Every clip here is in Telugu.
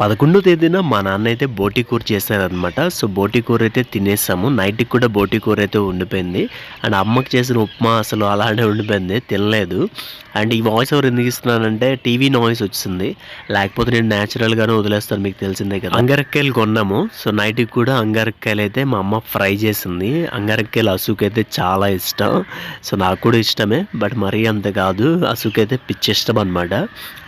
పదకొండో తేదీన మా నాన్న అయితే బోటి కూర చేశారనమాట సో బోటి కూర అయితే తినేసాము. నైట్కి కూడా బోటి కూర అయితే ఉండిపోయింది అండ్ అమ్మకి చేసిన ఉప్మా అసలు అలానే ఉండిపోయింది తినలేదు. అండ్ ఈ వాయిస్ ఎవరు ఎందుకు ఇస్తున్నానంటే టీవీ నాయిస్ వచ్చింది. లేకపోతే నేను న్యాచురల్గానే వదిలేస్తాను మీకు తెలిసిందే కదా. అంగారక్కాయలు కొన్నాము. సో నైట్కి కూడా అంగారక్కాయలు అయితే మా అమ్మ ఫ్రై చేసింది. అంగారక్కాయలు అసుకు అయితే చాలా ఇష్టం. సో నాకు కూడా ఇష్టమే. బట్ మరీ అంత కాదు. అసుకు అయితే పిచ్చి ఇష్టం అనమాట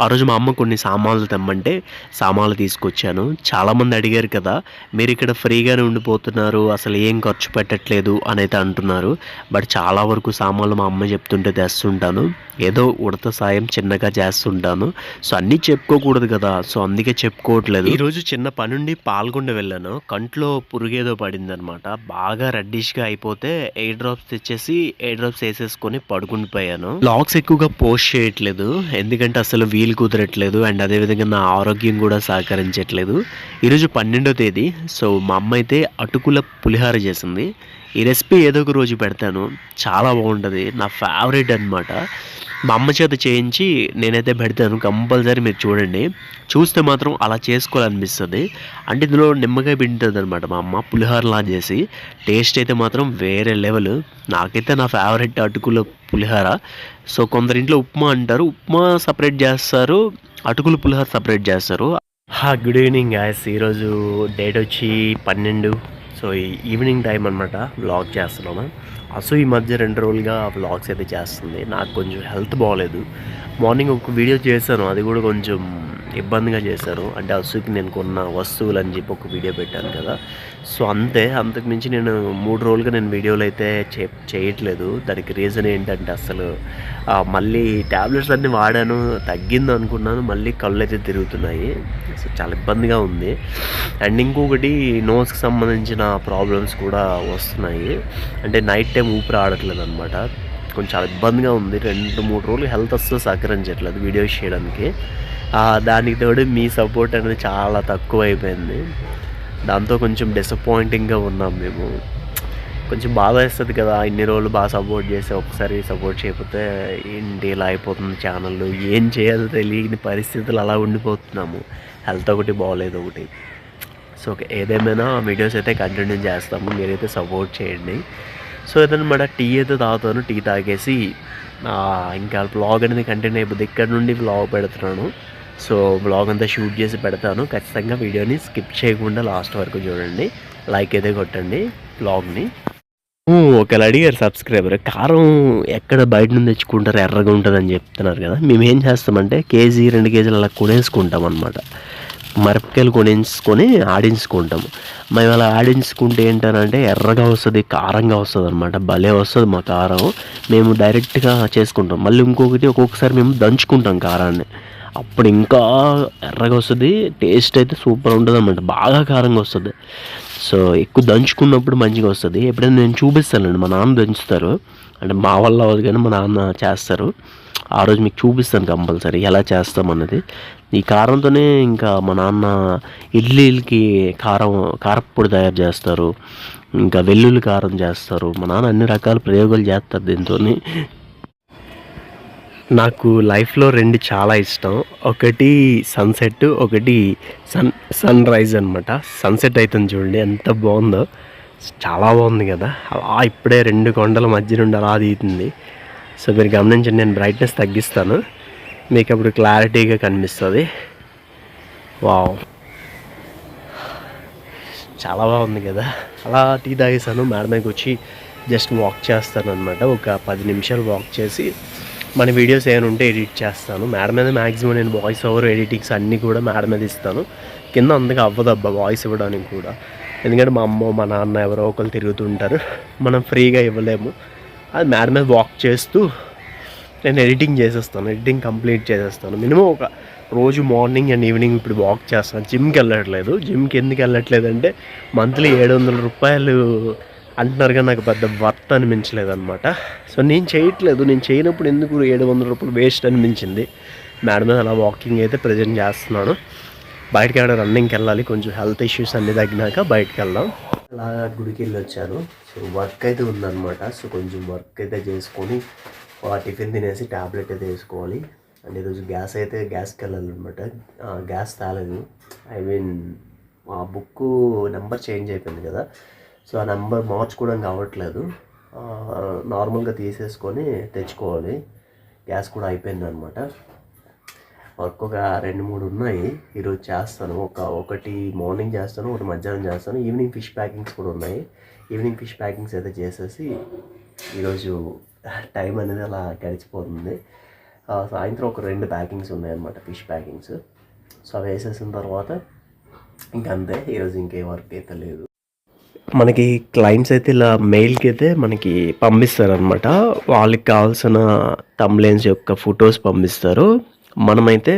ఆ రోజు మా అమ్మ కొన్ని సామాన్లు తెమ్మంటే సామాన్లు తీసుకొచ్చాను. చాలామంది అడిగారు కదా మీరు ఇక్కడ ఫ్రీగానే ఉండిపోతున్నారు అసలు ఏం ఖర్చు పెట్టట్లేదు అని అయితే అంటున్నారు. బట్ చాలా వరకు సామాన్లు మా అమ్మ చెప్తుంటే తెస్తుంటాను. ఏదో ఉడత సాయం చిన్నగా చేస్తుంటాను. సో అన్నీ చెప్పుకోకూడదు కదా సో అందుకే చెప్పుకోవట్లేదు. ఈరోజు చిన్న పనుండి పాల్గొండ వెళ్ళాను. కంట్లో పురుగేదో పడింది అనమాట బాగా రెడ్డిష్గా అయిపోతే ఎయిర్ డ్రాప్స్ తెచ్చేసి ఎయిర్ డ్రాప్స్ వేసేసుకొని పడుకుని పోయాను. లాక్స్ ఎక్కువగా పోస్ట్ చేయట్లేదు. ఎందుకంటే అసలు వీలు కుదరట్లేదు. అండ్ అదేవిధంగా నా ఆరోగ్యం కూడా సహకరించట్లేదు ఈరోజు పన్నెండో తేదీ సో మా అమ్మ అయితే అటుకుల పులిహార చేసింది. ఈ రెసిపీ ఏదో ఒక రోజు పెడతాను. చాలా బాగుంటుంది. నా ఫేవరెట్ అన్నమాట. మా అమ్మ చేత చేయించి నేనైతే పెడతాను. కంపల్సరీ మీరు చూడండి. చూస్తే మాత్రం అలా చేసుకోవాలనిపిస్తుంది. అంటే ఇందులో నిమ్మకాయ పిండుతుంది అనమాట మా అమ్మ పులిహోరలా చేసి. టేస్ట్ అయితే మాత్రం వేరే లెవెల్. నాకైతే నా ఫేవరెట్ అటుకుల పులిహోర. సో కొందరి ఇంట్లో ఉప్మా అంటారు. ఉప్మా సపరేట్ చేస్తారు. అటుకుల పులిహోర సపరేట్ చేస్తారు. గుడ్ ఈవినింగ్ గాయస్ ఈరోజు డేట్ వచ్చి పన్నెండు. సో ఈ ఈవినింగ్ టైం అనమాట వ్లాగ్ చేస్తున్నాను. అసలు ఈ మధ్య రెండు రోజులుగా వ్లాగ్స్ అయితే చేస్తుంది. నాకు కొంచెం హెల్త్ బాగోలేదు మార్నింగ్ ఒక వీడియో చేశాను. అది కూడా కొంచెం ఇబ్బందిగా చేశారు. అంటే అసూకి నేను కొన్న వస్తువులు అని చెప్పి ఒక వీడియో పెట్టాను కదా. సో అంతే. అంతకుమించి నేను మూడు రోజులుగా నేను వీడియోలు అయితే చే చేయట్లేదు. దానికి రీజన్ ఏంటంటే అసలు మళ్ళీ ట్యాబ్లెట్స్ అన్నీ వాడాను తగ్గింది అనుకున్నాను. మళ్ళీ కళ్ళు అయితే తిరుగుతున్నాయి. సో చాలా ఇబ్బందిగా ఉంది. అండ్ ఇంకొకటి నోస్కి సంబంధించిన ప్రాబ్లమ్స్ కూడా వస్తున్నాయి. అంటే నైట్ టైం ఊపిరి ఆడట్లేదు అనమాట కొంచెం చాలా ఇబ్బందిగా ఉంది. రెండు మూడు రోజులు హెల్త్ అస్సలు సహకరించట్లేదు వీడియోస్ చేయడానికి. దానికి తోడు మీ సపోర్ట్ అనేది చాలా తక్కువ అయిపోయింది దాంతో కొంచెం డిసప్పాయింటింగ్గా ఉన్నాం మేము. కొంచెం బాధ వేస్తుంది కదా ఇన్ని రోజులు బాగా సపోర్ట్ చేసి ఒకసారి సపోర్ట్ చేయకపోతే ఏంటి ఇలా అయిపోతుంది ఛానల్లో ఏం చేయాలో తెలియని పరిస్థితులు అలా ఉండిపోతున్నాము. హెల్త్ ఒకటి బాగోలేదు ఒకటి. సో ఏదేమైనా వీడియోస్ అయితే కంటిన్యూ చేస్తాము. మీరైతే సపోర్ట్ చేయండి. సో ఏదన్నమాట టీ అయితే తాగుతాను టీ తాగేసి ఇంకా బ్లాగ్ అనేది కంటిన్యూ అయిపోతుంది ఇక్కడ నుండి బ్లాగ్ పెడుతున్నాను. సో బ్లాగ్ అంతా షూట్ చేసి పెడతాను. ఖచ్చితంగా వీడియోని స్కిప్ చేయకుండా లాస్ట్ వరకు చూడండి. లైక్ అయితే కొట్టండి బ్లాగ్ని ఒకవేళ అడిగారు సబ్స్క్రైబర్ కారం ఎక్కడ బయట నుంచి తెచ్చుకుంటారు? ఎర్రగా ఉంటుందని చెప్తున్నారు కదా. మేము ఏం చేస్తామంటే కేజీ రెండు కేజీలు అలా కొనేసుకుంటాం అనమాట మిరపకాయలు కొనేసుకొని ఆడించుకుంటాము మేము అలా ఆడించుకుంటే ఏంటంటే ఎర్రగా వస్తుంది కారంగా వస్తుంది అనమాట భలే వస్తుంది మా కారం. మేము డైరెక్ట్గా చేసుకుంటాం. మళ్ళీ ఇంకొకటి ఒక్కొక్కసారి మేము దంచుకుంటాం కారాన్ని. అప్పుడు ఇంకా ఎర్రగా వస్తుంది టేస్ట్ అయితే సూపర్ ఉంటుంది అనమాట బాగా కారంగా వస్తుంది. సో ఎక్కువ దంచుకున్నప్పుడు మంచిగా వస్తుంది. ఎప్పుడైనా నేను చూపిస్తానండి మా నాన్న దంచుతారు. అంటే మా వల్ల అవ్వదు కానీ మా నాన్న చేస్తారు. ఆ రోజు మీకు చూపిస్తాను కంపల్సరీ ఎలా చేస్తామన్నది ఈ కారంతోనే ఇంకా మా నాన్న ఇడ్లీలకి కారం కారప్పొడి తయారు చేస్తారు. ఇంకా వెల్లుల్లి కారం చేస్తారు. మా నాన్న అన్ని రకాల ప్రయోగాలు చేస్తారు దీంతో నాకు లైఫ్లో రెండు చాలా ఇష్టం. ఒకటి సన్సెట్ ఒకటి సన్ సన్ రైజ్ అనమాట సన్సెట్ అవుతుంది చూడండి ఎంత బాగుందో. చాలా బాగుంది కదా. అలా ఇప్పుడే రెండు కొండల మధ్య నుండి అలా తీతుంది సో మీరు గమనించండి నేను బ్రైట్నెస్ తగ్గిస్తాను. మీకు అప్పుడు క్లారిటీగా కనిపిస్తుంది. వావ్. చాలా బాగుంది కదా. అలా టీ తాగేసాను మేడం దగ్గరికి వచ్చి జస్ట్ వాక్ చేస్తాను అనమాట ఒక పది నిమిషాలు వాక్ చేసి మన వీడియోస్ ఏమైనా ఉంటే ఎడిట్ చేస్తాను. మేడం మీద మ్యాక్సిమం నేను వాయిస్ ఓవర్ ఎడిటింగ్స్ అన్నీ కూడా మేడం మీద ఇస్తాను. కింద అందుకే అవ్వదు అబ్బా వాయిస్ ఇవ్వడానికి కూడా. ఎందుకంటే మా అమ్మ మా నాన్న ఎవరో ఒకరు తిరుగుతుంటారు. మనం ఫ్రీగా ఇవ్వలేము. అది మేడం మీద వాక్ చేస్తూ నేను ఎడిటింగ్ చేసేస్తాను. ఎడిటింగ్ కంప్లీట్ చేసేస్తాను. మినిమం ఒక రోజు మార్నింగ్ అండ్ ఈవినింగ్ ఇప్పుడు వాక్ చేస్తాను. జిమ్కి వెళ్ళట్లేదు. జిమ్కి ఎందుకు వెళ్ళట్లేదు అంటే మంత్లీ ఏడు వందల రూపాయలు అంటున్నారు కానీ నాకు పెద్ద వర్త్ అనిపించలేదు అనమాట సో నేను చేయట్లేదు. నేను చేయనప్పుడు ఎందుకు ఏడు వందల రూపాయలు వేస్ట్ అనిపించింది? మేడం మీద అలా వాకింగ్ అయితే ప్రజెంట్ చేస్తున్నాను. బయటకి ఆడ రన్నింగ్కి వెళ్ళాలి కొంచెం హెల్త్ ఇష్యూస్ అన్నీ తగ్గినాక బయటకు వెళ్దాం. అలా గుడికి వెళ్ళి వచ్చాను. సో వర్క్ అయితే ఉందన్నమాట. సో కొంచెం వర్క్ అయితే చేసుకొని టిఫిన్ తినేసి ట్యాబ్లెట్ అయితే వేసుకోవాలి. అండ్ ఈరోజు గ్యాస్ అయితే గ్యాస్కి వెళ్ళాలన్నమాట. గ్యాస్ తాలేదు ఐ మీన్ ఆ బుక్ నెంబర్ చేంజ్ అయిపోయింది కదా. సో ఆ నెంబర్ మార్చుకోవడానికి అవ్వట్లేదు. నార్మల్గా తీసేసుకొని తెచ్చుకోవాలి. గ్యాస్ కూడా అయిపోయింది అనమాట వర్క్ ఒక రెండు మూడు ఉన్నాయి. ఈరోజు చేస్తాను. ఒక ఒకటి మార్నింగ్ చేస్తాను ఒకటి మధ్యాహ్నం చేస్తాను. ఈవినింగ్ ఫిష్ ప్యాకింగ్స్ కూడా ఉన్నాయి. ఈవినింగ్ ఫిష్ ప్యాకింగ్స్ అయితే చేసేసి ఈరోజు టైం అనేది అలా గడిచిపోతుంది. సాయంత్రం ఒక రెండు ప్యాకింగ్స్ ఉన్నాయన్నమాట ఫిష్ ప్యాకింగ్స్. సో అవి వేసేసిన తర్వాత ఇంకంతే ఈరోజు ఇంకే వర్క్ అయితే లేదు. మనకి క్లయింట్స్ అయితే ఇలా మెయిల్కి అయితే మనకి పంపిస్తారనమాట వాళ్ళకి కావాల్సిన తమ్లైన్స్ యొక్క ఫొటోస్ పంపిస్తారు. మనమైతే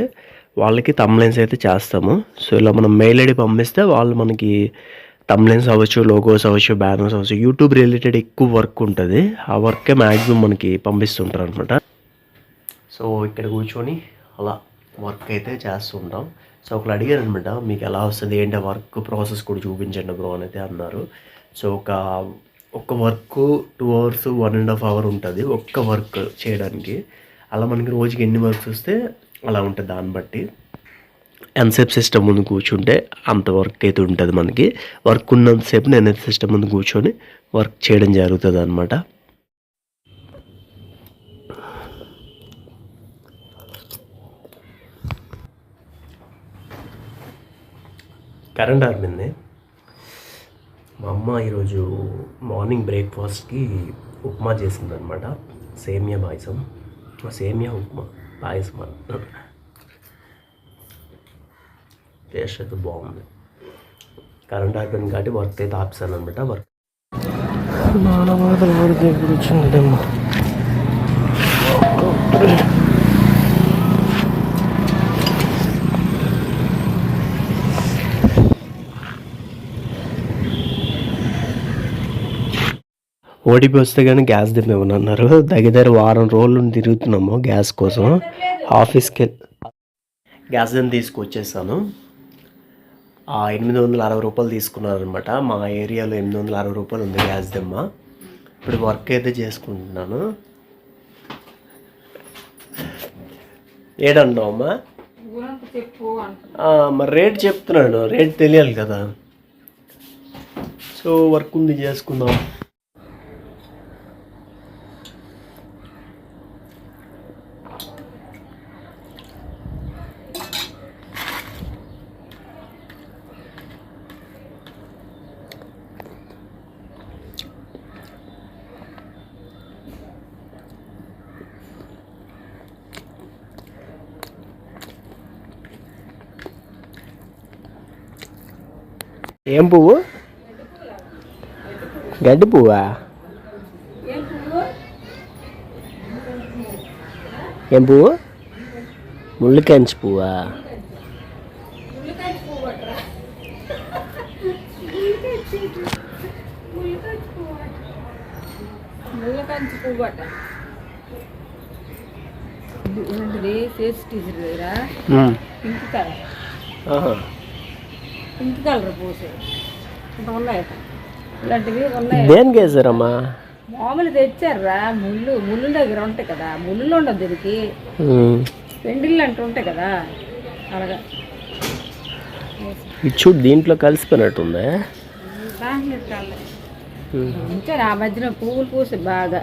వాళ్ళకి తమ్లైన్స్ అయితే చేస్తాము. సో ఇలా మనం మెయిల్ ఐడి పంపిస్తే వాళ్ళు మనకి తమ్లైన్స్ అవ్వచ్చు లోగోస్ అవ్వచ్చు బ్యానర్స్ అవ్వచ్చు యూట్యూబ్ రిలేటెడ్ ఎక్కువ వర్క్ ఉంటుంది. ఆ వర్కే మ్యాక్సిమం మనకి పంపిస్తుంటారు అనమాట సో ఇక్కడ కూర్చొని అలా వర్క్ అయితే చేస్తుంటాం. సో ఒకరు అడిగారు అనమాట మీకు ఎలా వస్తుంది? ఏంటి వర్క్ ప్రాసెస్ కూడా చూపించండి బ్రో అని అయితే అన్నారు. సో ఒక ఒక work two hours one and half hour ఉంటుంది ఒక్క వర్క్ చేయడానికి. అలా మనకి రోజుకి ఎన్ని వర్క్స్ వస్తే అలా ఉంటుంది దాన్ని బట్టి. ఎన్సెప్ సిస్టమ్ ముందు కూర్చుంటే అంత వర్క్ అయితే ఉంటుంది మనకి. వర్క్ ఉన్నంతసేపు నేనైతే సిస్టమ్ ముందు కూర్చొని వర్క్ చేయడం జరుగుతుంది అనమాట కరెంట్ ఆర్మింది మా అమ్మ ఈరోజు మార్నింగ్ బ్రేక్ఫాస్ట్కి ఉప్మా చేసిందనమాట సేమియా పాయసం. సేమియా ఉప్మా పాయసం అన్న. టేస్ట్ అయితే బాగుంది. కరెంట్ ఆర్మింది కాబట్టి వర్క్ అయితే ఆపిసాను అనమాట వర్క్ నానబాధలు పడితే ఎప్పుడు వచ్చిందమ్మా ఓటీపీ వస్తే కానీ గ్యాస్ దింపేమని అన్నారు దగ్గర వారం రోజులు తిరుగుతున్నాము గ్యాస్ కోసం. ఆఫీస్కి గ్యాస్ దిమ్ తీసుకొచ్చేసాను. ఎనిమిది వందల అరవై రూపాయలు తీసుకున్నారనమాట. మా ఏరియాలో ఎనిమిది వందల అరవై రూపాయలు ఉంది గ్యాస్ దిమ్మ ఇప్పుడు వర్క్ అయితే చేసుకుంటున్నాను. ఏడన్నావు అమ్మా? మరి రేట్ చెప్తున్నాను రేట్ తెలియాలి కదా. సో వర్క్ ఉంది చేసుకుందాం. ఏం పువ్వు? గడ్డి పువ్వా? ఏం పువ్వు? ముళ్ళు కంచి పువ్వా? ముళ్ళకంచి ఫేస్ టీచర్ దగ్గర పింక్ కలర్. పింక్ కలర్ పూసే. ఇంత ఉన్నాయట ఇలాంటివి ఉన్నాయి. దేనికి వేసారమ్మా మామూలు తెచ్చారా ముళ్ళు ముళ్ళు దగ్గర ఉంటాయి కదా ముళ్ళు ఉండదు దీనికి. పెండిళ్ళు అంటూ ఉంటాయి కదా అలాగా. చూడు దీంట్లో కలిసిపోయినట్టుందా. ఉంచారు ఆ మధ్యన పువ్వులు పూసి బాగా.